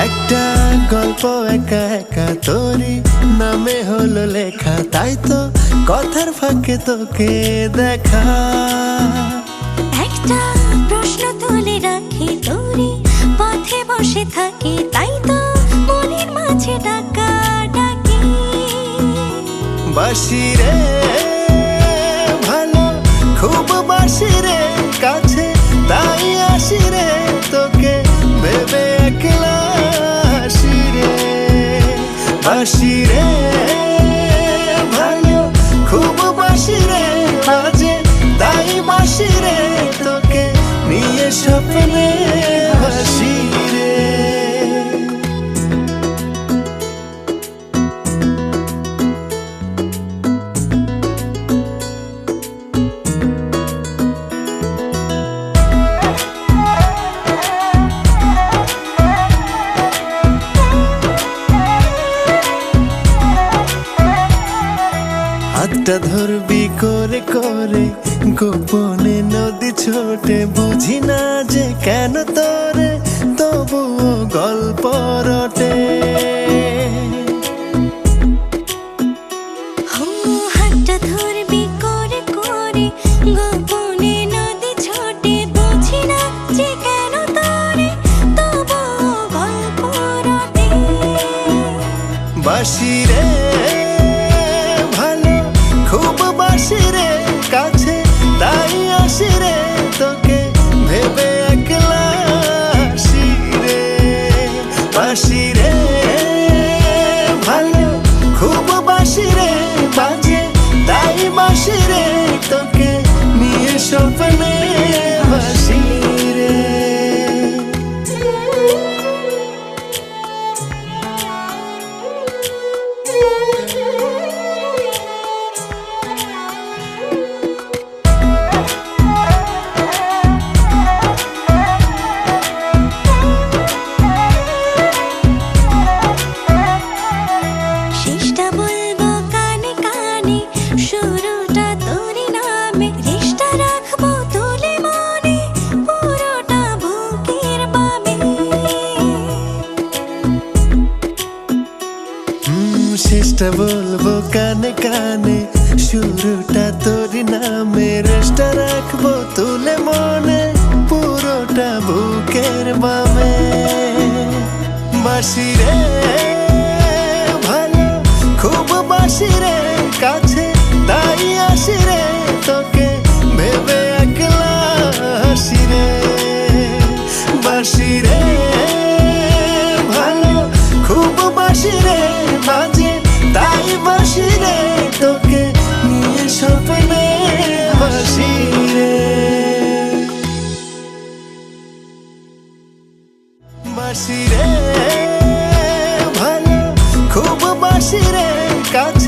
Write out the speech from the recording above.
গল্প একা একা তোরই নামে হলো লেখা তাই তো কথার ফাঁকে তোকে দেখা। একটা প্রশ্ন তুলে রাখি তোরে পথে বসে থাকি তাই তো মনের মাঝে ডাকা ডাকি বাসি রে বাসি রে ভালো খুব বাসি রে হাতটা ধরবি করে করে গোপনে নদী ছোটে বুঝি না যে কেন তোরে তবুও গল্প রটে। হো হাতটা ধরবি করে করে গোপনে নদী ছোটে বুঝি না যে কেন তোরে তবু গল্প রটে। বাসি রেস্টটা বলব কানে কানে, শুরুটা তোর নামে রেস্টটা রাখব তুলে মনে, পুরোটা বুকের বামে। বাসি ভালো, খুব বাসি বাসি রে ভালো খুব বাসি রে কাজ